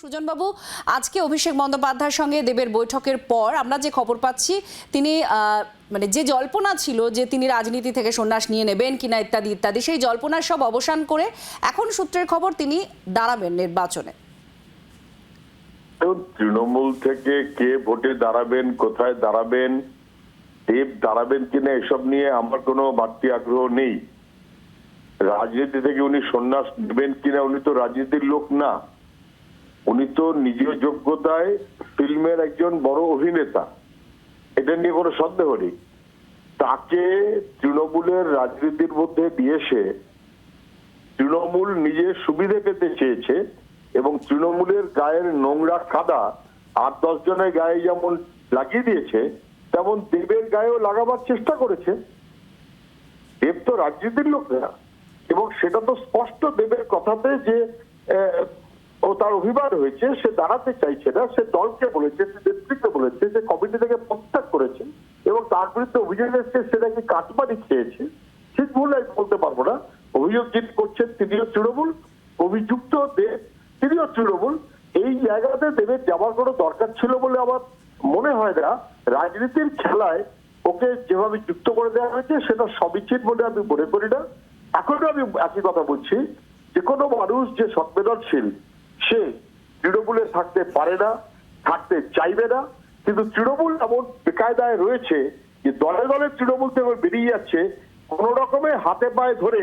সুজনবাবু, আজকে অভিষেক বন্দ্যোপাধ্যায়ের সঙ্গে দেবের বৈঠকের পর আমরা যে খবর পাচ্ছি, তিনি মানে যে জল্পনা ছিল যে তিনি রাজনীতি থেকে সন্ন্যাস নিয়ে নেবেন কিনা ইত্যাদি ইত্যাদি, সেই জল্পনার সব অবসান করে এখন সূত্রের খবর তিনি দাঁড়াবেন নির্বাচনে। তৃণমূল থেকে কে ভোটে দাঁড়াবেন, কোথায় দাঁড়াবেন, দেব দাঁড়াবেন কিনা এসব নিয়ে আমার কোনো বাড়তি আগ্রহ নেই। রাজনীতি থেকে উনি সন্ন্যাস নেবেন কিনা, উনি তো রাজনীতির লোক না। উনি তো নিজের যোগ্যতায় ফিল্মের একজন বড় অভিনেতা। এটা নিয়ে কোনো সন্দেহ নেই। তাকে তৃণমূলের রাজনীতির মধ্যে দিয়ে দিয়েছে তৃণমূল নিজের সুবিধে পেতে চেয়েছে এবং তৃণমূলের গায়ের নোংরা কাদা আট দশ জনের গায়ে যেমন লাগিয়ে দিয়েছে, তেমন দেবের গায়েও লাগাবার চেষ্টা করেছে। দেব তো রাজনীতির লোক না। এবং সেটা তো স্পষ্ট দেবের কথাতে যে ও তার অভিমান হয়েছে, সে দাঁড়াতে চাইছে না, সে দলকে বলেছে, সে নেতৃত্বে বলেছে যে কমিটি থেকে প্রত্যাগ করেছে এবং তার বিরুদ্ধে অভিযোগ এসছে, সে নাকি কাটমারি খেয়েছে। ঠিক ভুল আমি বলতে পারব না। অভিযোগ যিনি করছেন তিনিও তৃণমূল, অভিযুক্ত দেব তিনিও তৃণমূল। এই জায়গাতে দেবের যাওয়ার কোনো দরকার ছিল বলে আমার মনে হয় না। রাজনীতির খেলায় ওকে যেভাবে যুক্ত করে দেওয়া হয়েছে, সেটা সমীচীন বলে আমি মনে করি না। এখনও আমি একই কথা বলছি, যে কোনো মানুষ যে সংবেদনশীল সে তৃণমূলে থাকতে পারে না থাকতে চাইবে না কিন্তু তৃণমূল এমন বেকায়দায় রয়েছে যে দলে দলে তৃণমূল থেকে বেরিয়ে যাচ্ছে। কোন রকমে হাতে পায়ে ধরে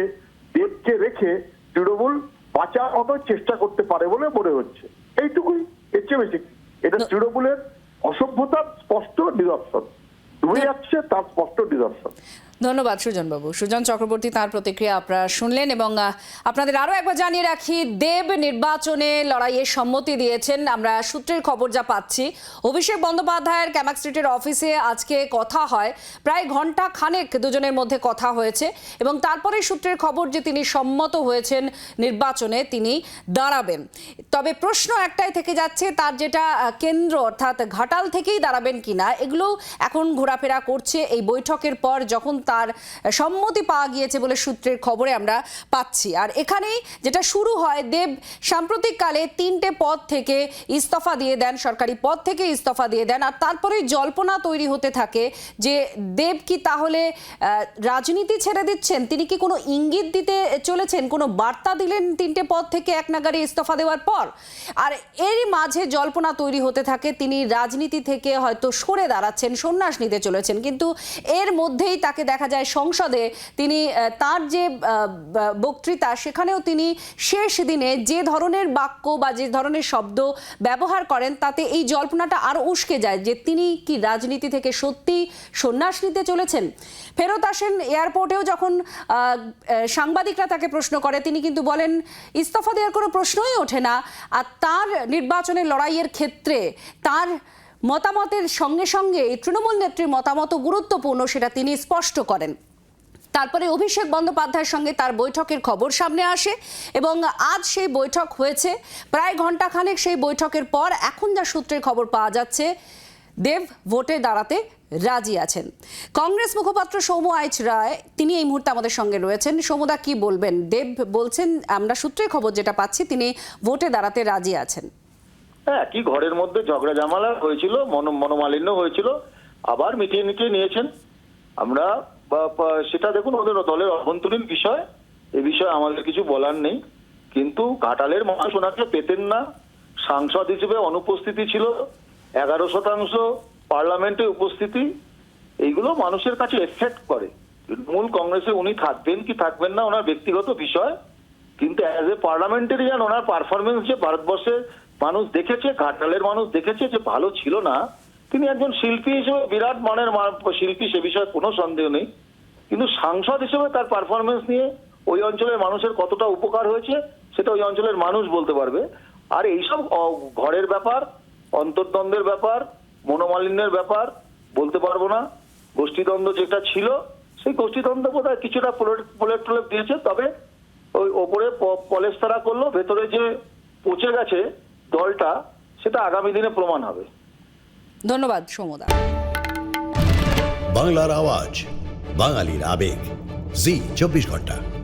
দেবকে রেখে তৃণমূল বাঁচার মতো চেষ্টা করতে পারে বলে মনে হচ্ছে। এইটুকুই এর চেয়ে বেশি। এটা তৃণমূলের অসভ্যতার স্পষ্ট নিদর্শন। ডুবে যাচ্ছে তার স্পষ্ট নিদর্শন। ধন্যবাদ সুজনবাবু। সুজন চক্রবর্তী তার প্রতিক্রিয়া আপনারা শুনলেন এবং আপনাদের আরও একবার জানিয়ে রাখি, দেব নির্বাচনে লড়াইয়ে সম্মতি দিয়েছেন। আমরা সূত্রের খবর যা পাচ্ছি, অভিষেক বন্দ্যোপাধ্যায়ের ক্যামাক স্ট্রিটের অফিসে আজকে কথা হয়। প্রায় ঘণ্টা খানেক দুজনের মধ্যে কথা হয়েছে এবং তারপরে সূত্রের খবর যে তিনি সম্মত হয়েছেন নির্বাচনে, তিনি দাঁড়াবেন। তবে প্রশ্ন একটাই থেকে যাচ্ছে, তার যেটা কেন্দ্র অর্থাৎ ঘাটাল থেকেই দাঁড়াবেন কিনা এগুলো এখন ঘোরাফেরা করছে। এই বৈঠকের পর যখন তার সম্মতি পাওয়া গিয়েছে বলে সূত্রের খবরে আমরা পাচ্ছি। আর এখানেই যেটা শুরু হয়, দেব সাম্প্রতিককালে তিনটে পদ থেকে ইস্তফা দিয়ে দেন, সরকারি পদ থেকে ইস্তফা দিয়ে দেন। আর তারপরে জল্পনা তৈরি হতে থাকে যে দেব কি তাহলে রাজনীতি ছেড়ে দিচ্ছেন? তিনি কি কোনো ইঙ্গিত দিতে চলেছেন? কোনো বার্তা দিলেন তিনটে পদ থেকে এক নাগারে ইস্তফা দেওয়ার পর? আর এরই মাঝে জল্পনা তৈরি হতে থাকে, তিনি রাজনীতি থেকে হয়তো সরে দাঁড়াচ্ছেন, সন্ন্যাস নিতে চলেছেন। কিন্তু এর মধ্যেই তাকে দেখা যায় সংসদে তিনি তার যে বক্তৃতা সেখানেও তিনি শেষ দিনে যে ধরনের বাক্য বা যে ধরনের শব্দ ব্যবহার করেন তাতে এই জল্পনাটা আরও উস্কে যায় যে তিনি কি রাজনীতি থেকে সত্যি সন্ন্যাস নিতে চলেছেন? ফেরত আসেন এয়ারপোর্টেও যখন সাংবাদিকরা তাকে প্রশ্ন করে, তিনি কিন্তু বলেন, ইস্তফা দেওয়ার কোনো প্রশ্নই ওঠে না। আর তার নির্বাচনের লড়াইয়ের ক্ষেত্রে তার মতামতের সঙ্গে সঙ্গে তৃণমূল নেত্রীর মতামত গুরুত্বপূর্ণ সেটা তিনি স্পষ্ট করেন। তারপরে অভিষেক বন্দ্যোপাধ্যায়ের সঙ্গে তার বৈঠকের খবর সামনে আসে এবং আজ সেই বৈঠক হয়েছে। প্রায় ঘন্টাখানেক সেই বৈঠকের পর এখন যা সূত্রের খবর পাওয়া যাচ্ছে, দেব ভোটে দাঁড়াতে রাজি আছেন। কংগ্রেস মুখপাত্র সৌম আইচ রায়, তিনি এই মুহূর্তে আমাদের সঙ্গে রয়েছেন। সৌমদা কি বলবেন? দেব বলছেন, আমরা সূত্রের খবর যেটা পাচ্ছি, তিনি ভোটে দাঁড়াতে রাজি আছেন। হ্যাঁ ঘরের মধ্যে ঝগড়া ঝামেলা হয়েছিল, মন মনোমালিন্য হয়েছিল, আবার মিটিয়ে মিটিয়ে নিয়েছেন। আমরা সেটা দেখুন, ওদের দলের অভ্যন্তরীণ বিষয়, এ বিষয়ে আমাদের কিছু বলার নেই। কিন্তু কাটালের মানুষ ওনাকে পেতেন না। সাংসদ হিসেবে অনুপস্থিতি ছিল, এগারো শতাংশ পার্লামেন্টে উপস্থিতি, এইগুলো মানুষের কাছে এফেক্ট করে। মূল কংগ্রেসে উনি থাকবেন কি থাকবেন না, ওনার ব্যক্তিগত বিষয়। কিন্তু অ্যাজ এ পার্লামেন্টারিয়ান ওনার পারফরমেন্স যে ভারতবর্ষে মানুষ দেখেছে, ঘাটালের মানুষ দেখেছে যে ভালো ছিল না। তিনি একজন শিল্পী হিসেবে, বিরাট মানের শিল্পী সে বিষয়ে কোনো সন্দেহ নেই। কিন্তু সাংসদ হিসেবে তার পারফরমেন্স নিয়ে ওই অঞ্চলের মানুষের কতটা উপকার হয়েছে, সেটা ওই অঞ্চলের মানুষ বলতে পারবে। আর এইসব ঘরের ব্যাপার, অন্তর্দ্বন্দ্বের ব্যাপার, মনোমালিন্যের ব্যাপার, বলতে পারব না। গোষ্ঠীদ্বন্দ্ব যেটা ছিল, সেই গোষ্ঠীদ্বন্দ্ব বোধ হয় কিছুটা পোলেট টোলেট দিয়েছে। তবে ওই ওপরে পলেস্তারা করল, ভেতরে যে পচে গেছে দলটা সেটা আগামী দিনে প্রমাণ হবে। ধন্যবাদ সমদা। বাংলার আওয়াজ বাঙালির আবেগ। জি চব্বিশ ঘণ্টা।